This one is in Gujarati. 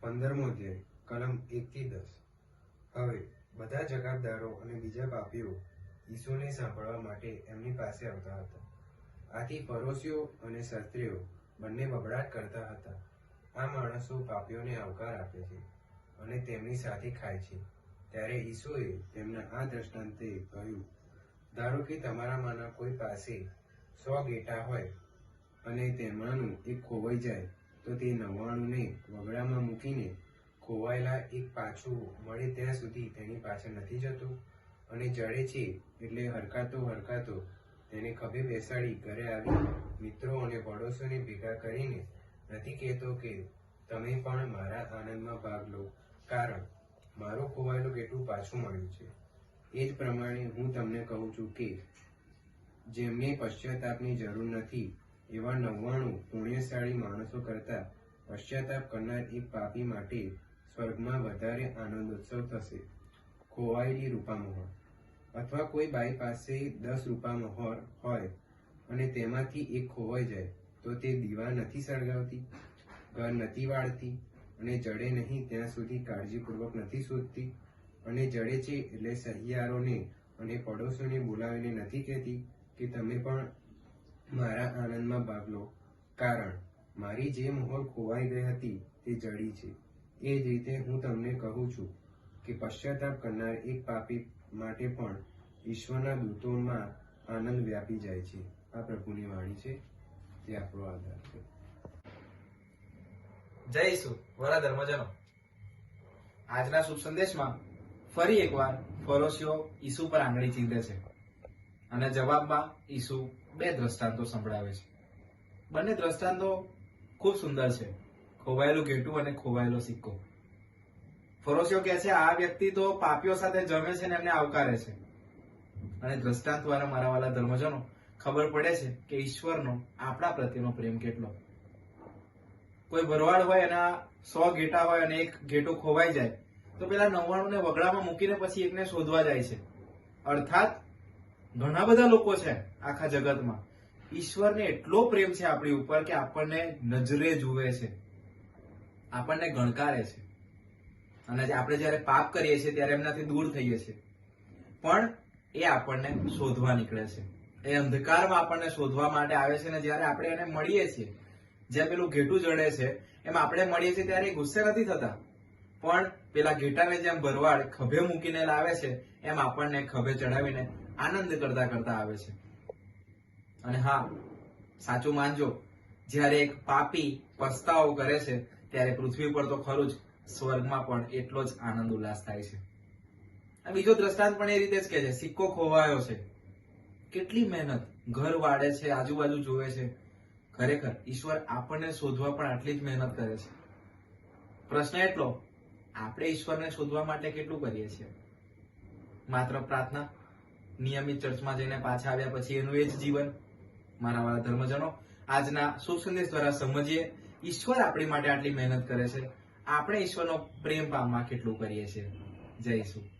પંદરમો અધ્યાય, કલમ એકથી દસ. હવે, બધા જગાતદારો અને બીજા પાપીઓ ઈસુને સાંભળવા માટે એમની પાસે આવતા હતા. આથી પરોશીઓ અને શાસ્ત્રીઓ બંને બબડાટ કરતા હતા. આ માણસો પાપીઓને આવકાર આપે છે અને તેમની સાથે ખાય છે. ત્યારે ઈસુએ તેમના આ દ્રષ્ટાંતે કહ્યું, ધારો કે તમારામાંના કોઈ પાસે સો ગેટા હોય અને તેમાંનું એક ખોવાઈ જાય તો તે નવ્વાણુંને વગડામાં મૂકીને ખોવાયેલા એક પાછું મળે ત્યાં સુધી તેની પાછળ નથી જતું અને જડે છે એટલે હરકાતો હરકાતો તેને ખભે બેસાડી ઘરે આવી મિત્રો અને પડોશોને ભેગા કરીને નથી કહેતો કે તમે પણ મારા આનંદમાં ભાગ લો, કારણ મારું ખોવાયેલું કેટલું પાછું મળ્યું છે. એ જ પ્રમાણે હું તમને કહું છું કે જેમને પશ્ચાતાપની જરૂર નથી એવા નવ્વાણું પુણ્યશાળી માણસો કરતા પશ્ચાતાપ કરનાર એક પાપી માટે સ્વર્ગમાં વધારે આનંદોત્સવ થશે. ખોવાયેલી રૂપામોહર. અથવા કોઈ બાઈ પાસે દસ રૂપામોહર હોય અને તેમાંથી એક ખોવાઈ જાય, તો તે દીવા નથી સળગાવતી, ઘર નથી વાળતી અને જડે નહીં ત્યાં સુધી કાળજીપૂર્વક નથી શોધતી અને જડે છે એટલે સહિયારોને અને પડોશોને બોલાવીને નથી કહેતી કે તમે પણ મારા આનંદમાં ભાગ લો. કારણ, મારી જે મોહર ખોવાઈ ગઈ હતી તે જડી છે. એ જ રીતે હું તમને કહું છું કે પશ્ચાતાપ કરનાર એક પાપી માટે પણ ઈશ્વરના દૂતોમાં આનંદ વ્યાપી જાય છે. આ પ્રભુની વાણી છે. તે આપણો આધાર છે. જય ઈસુ. વરા ધર્મજનો. આજના શુભ સંદેશમાં ફરી એકવાર ફરોશીઓ ઈસુ પર આંગળી ચીંધે છે. અને જવાબમાં ઈસુ બે દ્રષ્ટાંતો સંભળાવે છે. બંને દ્રષ્ટાંતો ખૂબ સુંદર છે. ખોવાયેલું ઘેટું અને ખોવાયેલો સિક્કો. ફરોશીઓ કહે છે, આ વ્યક્તિ તો પાપીઓ સાથે જમે છે ને એમને આવકારે છે. અને દ્રષ્ટાંત દ્વારા મારા વાલા ધર્મજનો, ખબર પડે છે કે ઈશ્વરનો, આપણા પ્રત્યેનો પ્રેમ કેટલો. કોઈ ભરવાડ હોય, એના સો ઘેટા હોય અને એક ઘેટું ખોવાઈ જાય, તો પેલા નવ્વાણું ને વગડામાં મૂકીને પછી એકને શોધવા જાય છે. અર્થાત ઘણા બધા લોકો છે આખા જગતમાં. ઈશ્વરને એટલો પ્રેમ છે આપણી ઉપર કે આપણને નજરે જુએ છે. આપણને ગણકારે છે. અને આપણે જ્યારે પાપ કરીએ છીએ ત્યારે એમનાથી દૂર થઈએ છીએ. પણ એ આપણને શોધવા નીકળે છે. એ અંધકારમાં આપણને શોધવા માટે આવે છે ને જ્યારે આપણે એને મળીએ છીએ. જ્યાં પેલું ઘેટું જડે છે, એમ આપણે મળીએ છીએ ત્યારે ગુસ્સે નથી થતા. પણ પેલા ઘેટાને જેમ ભરવાડ ખભે મૂકીને લાવે છે, એમ આપણને ખભે ચડાવીને આનંદ કરતા કરતા આવે છે. અને હા, સાચું માનજો, જ્યારે એક પાપી પસ્તાવો કરે છે, ત્યારે પૃથ્વી પર તો ખરું જ સ્વર્ગમાં પણ એટલો જ આનંદ ઉલ્લાસ થાય છે. આ બીજો દ્રષ્ટાંત પણ એ રીતે જ કે છે, સિક્કો ખોવાયો છે. કેટલી મહેનત ઘર વાળે છે, આજુબાજુ જોવે છે. ખરેખર, ઈશ્વર આપણને શોધવા પણ આટલી જ મહેનત કરે છે. પ્રશ્ન એટલો, આપણે ઈશ્વરને શોધવા માટે કેટલું કરીએ છીએ? માત્ર પ્રાર્થના? નિયમિત ચર્ચમાં જઈને પાછા આવ્યા પછી એનું એ જ જીવન. મારા વાળા ધર્મજનો, આજના શુભ સંદેશ દ્વારા સમજીએ, ઈશ્વર આપણી માટે આટલી મહેનત કરે છે. આપણે ઈશ્વરનો પ્રેમ પામવા કેટલું કરીએ છીએ. જય ઈસુ